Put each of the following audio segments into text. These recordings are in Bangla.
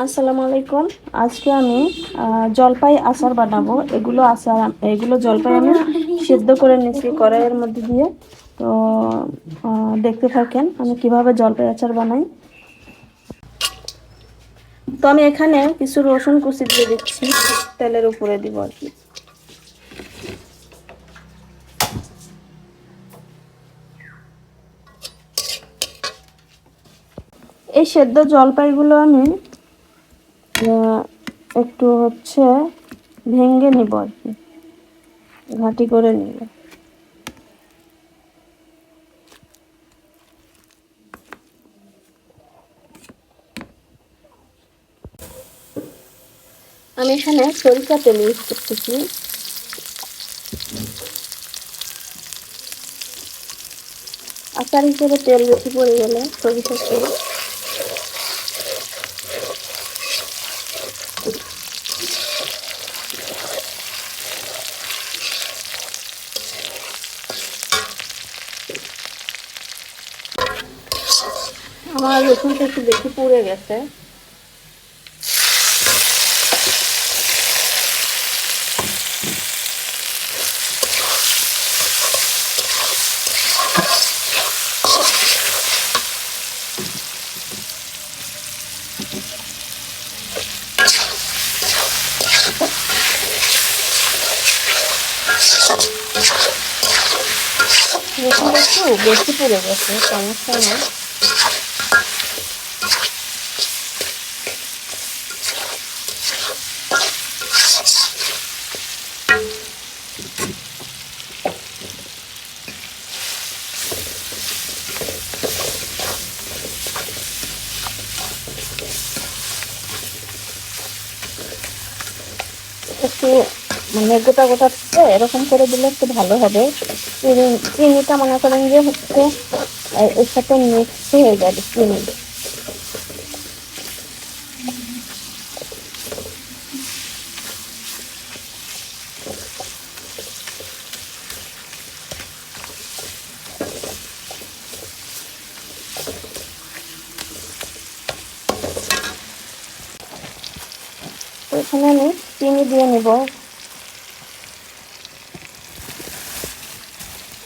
আসসালামু আলাইকুম। আজকে আমি জলপাই আচার বানাবো। এগুলো আচার এগুলো জলপাই আমি সেদ্ধ করে নিয়েছি কড়াইয়ের মধ্যে দিয়ে। তো দেখতে থাকেন আমি কীভাবে জলপাই আচার বানাই। তো আমি এখানে কিছু রসুন কুচি দিয়ে দিচ্ছি, তেলের উপরে দিব আর কি। এই সেদ্ধ জলপাইগুলো আমি একটু হচ্ছে ভেঙে নিব আর কি। ঘাঁটি করে নিব। আমি এখানে সরিষা তেল ইউজ করতেছি। আচার হিসেবে তেল বেশি পড়ে গেলে সরিষার তেল 아, 이거 손태수 몇개 뿌려야겠어요? 이거 손태수 몇개 뿌려야겠어요? 일단, 처음에. একটু মানে গোটা গোটা এরকম করে দিলে একটু ভালো হবে। চিনি, চিনিটা মনে করেন যে হচ্ছে এর সাথে মিক্স হয়ে যাবে চিনি। তো এখানে আমি চিনি দিয়ে নিব।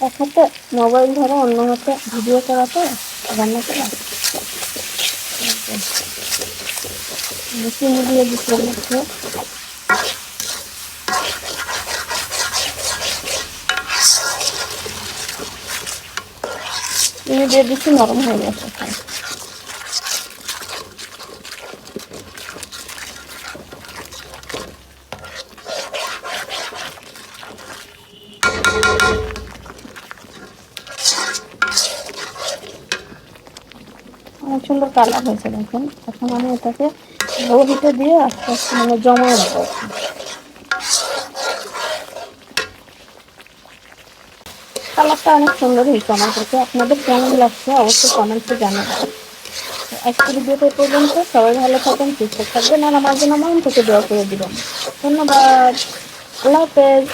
এক হাতে মোবাইল ধরে, অন্য হাতে ভিডিও করা তো রান্না করা চিনি দিয়ে দিতে হচ্ছে চিনি দিয়ে দিচ্ছি, নরম হয়ে গেছে। অনেক সুন্দর কালার হয়েছে দেখুন। এখন আমি এটাকে বড়িতে দিয়ে আস্তে আস্তে মানে জমা দেবো কালারটা অনেক সুন্দর হয়েছে আমার কাছে। আপনাদের কেমন লাগছে অবশ্যই কমেন্টে জানাবেন। তো আজকের ভিডিওটা পর্যন্ত। সবাই ভালো থাকেন, সুস্থ থাকবেন, আর আমার জন্য মন থেকে দোয়া করে দিবেন। ধন্যবাদ। আল্লাহ হাফেজ।